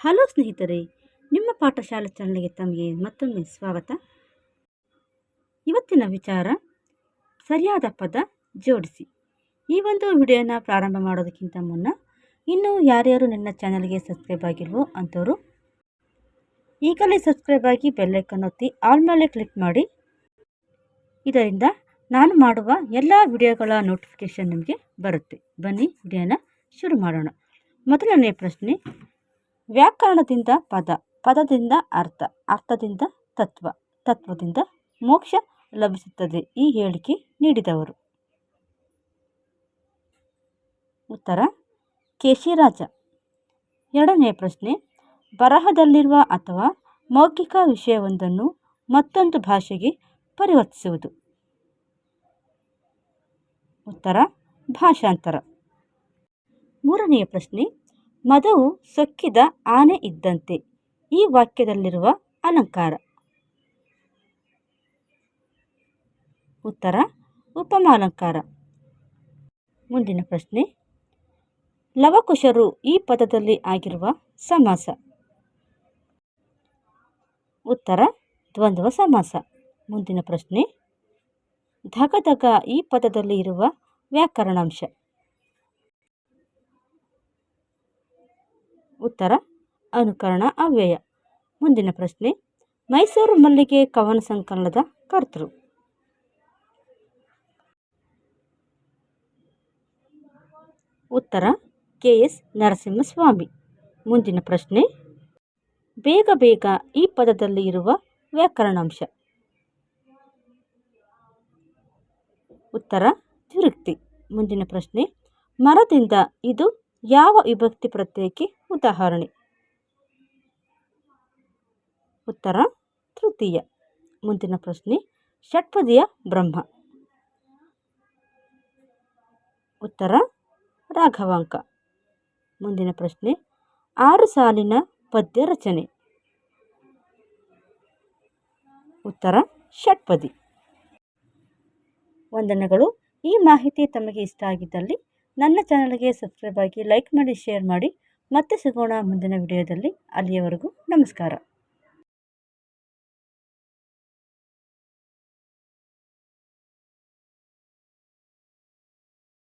Hello ಸ್ನೇಹಿತರೆ, ನಿಮ್ಮ ಪಾಠಶಾಲೆ ಚಾನಲ್ಗೆ ತಮಗೆ ಮತ್ತೊಮ್ಮೆ ಸ್ವಾಗತ. ಇವತ್ತಿನ ವಿಚಾರ, ಸರಿಯಾದ ಪದ ಜೋಡಿಸಿ. ಈ ಒಂದು ವಿಡಿಯೋನ ಪ್ರಾರಂಭ ಮಾಡೋದಕ್ಕಿಂತ ಮುನ್ನ, ಇನ್ನೂ ಯಾರ್ಯಾರು ನನ್ನ ಚಾನಲ್ಗೆ ಸಬ್ಸ್ಕ್ರೈಬ್ ಆಗಿಲ್ವೋ ಅಂಥವರು, ಈಗಲೇ ಸಬ್ಸ್ಕ್ರೈಬ್ ಆಗಿ ಬೆಲ್ಲೈಕನ್ ಒತ್ತಿ ಆಲ್ ಮೇಲೆ ಕ್ಲಿಕ್ ಮಾಡಿ. ಇದರಿಂದ ನಾನು ಮಾಡುವ ಎಲ್ಲ ವಿಡಿಯೋಗಳ ನೋಟಿಫಿಕೇಷನ್ ನಿಮಗೆ ಬರುತ್ತೆ. ಬನ್ನಿ, ವಿಡಿಯೋನ ಶುರು ಮಾಡೋಣ. ಮೊದಲನೇ ಪ್ರಶ್ನೆ ವ್ಯಾಕರಣದಿಂದ ಪದ, ಪದದಿಂದ ಅರ್ಥ, ಅರ್ಥದಿಂದ ತತ್ವ, ತತ್ವದಿಂದ ಮೋಕ್ಷ ಲಭಿಸುತ್ತದೆ ಈ ಹೇಳಿಕೆ ನೀಡಿದವರು. ಉತ್ತರ, ಕೇಶಿರಾಜ. ಎರಡನೇ ಪ್ರಶ್ನೆ, ಬರಹದಲ್ಲಿರುವ ಅಥವಾ ಮೌಖಿಕ ವಿಷಯವೊಂದನ್ನು ಮತ್ತೊಂದು ಭಾಷೆಗೆ ಪರಿವರ್ತಿಸುವುದು? ಉತ್ತರ, ಭಾಷಾಂತರ. ಮೂರನೆಯ ಪ್ರಶ್ನೆ ಮದವು ಸೊಕ್ಕಿದ ಆನೆ ಇದ್ದಂತೆ. ಈ ವಾಕ್ಯದಲ್ಲಿರುವ ಅಲಂಕಾರ. ಉತ್ತರ, ಉಪಮಾಲಂಕಾರ. ಮುಂದಿನ ಪ್ರಶ್ನೆ. ಲವಕುಶರು ಈ ಪದದಲ್ಲಿ ಆಗಿರುವ ಸಮಾಸ. ಉತ್ತರ, ದ್ವಂದ್ವ ಸಮಾಸ. ಮುಂದಿನ ಪ್ರಶ್ನೆ. ಧಗಧಗ ಈ ಪದದಲ್ಲಿ ಇರುವ ವ್ಯಾಕರಣಾಂಶ. ಉತ್ತರ, ಅನುಕರಣ, ಅವ್ಯಯ. ಮುಂದಿನ ಪ್ರಶ್ನೆ, ಮೈಸೂರು ಮಲ್ಲಿಗೆ ಕವನ ಸಂಕಲನದ ಕರ್ತೃ. ಉತ್ತರ ಕೆ ಎಸ್ ನರಸಿಂಹಸ್ವಾಮಿ. ಮುಂದಿನ ಪ್ರಶ್ನೆ, ಬೇಗ ಬೇಗ ಈ ಪದದಲ್ಲಿ ಇರುವ ವ್ಯಾಕರಣಾಂಶ. ಉತ್ತರ ತಿರುಕ್ತಿ ಮುಂದಿನ ಪ್ರಶ್ನೆ, ಮರದಿಂದ ಇದು ಯಾವ ವಿಭಕ್ತಿ ಪ್ರತ್ಯಯಕ್ಕೆ ಉದಾಹರಣೆ. ಉತ್ತರ, ತೃತೀಯ. ಮುಂದಿನ ಪ್ರಶ್ನೆ, ಷಟ್ಪದಿಯ ಬ್ರಹ್ಮ. ಉತ್ತರ, ರಾಘವಾಂಕ. ಮುಂದಿನ ಪ್ರಶ್ನೆ, ಆರು ಸಾಲಿನ ಪದ್ಯ ರಚನೆ. ಉತ್ತರ, ಷಟ್ಪದಿ. ವಂದನೆಗಳು. ಈ ಮಾಹಿತಿ ತಮಗೆ ಇಷ್ಟ ಆಗಿದ್ದಲ್ಲಿ ನನ್ನ ಚಾನಲ್ಗೆ ಸಬ್ಸ್ಕ್ರೈಬ್ ಆಗಿ ಲೈಕ್ ಮಾಡಿ, ಶೇರ್ ಮಾಡಿ. ಮತ್ತೆ ಸಿಗೋಣ ಮುಂದಿನ ವಿಡಿಯೋದಲ್ಲಿ. ಅಲ್ಲಿಯವರೆಗೂ ನಮಸ್ಕಾರ.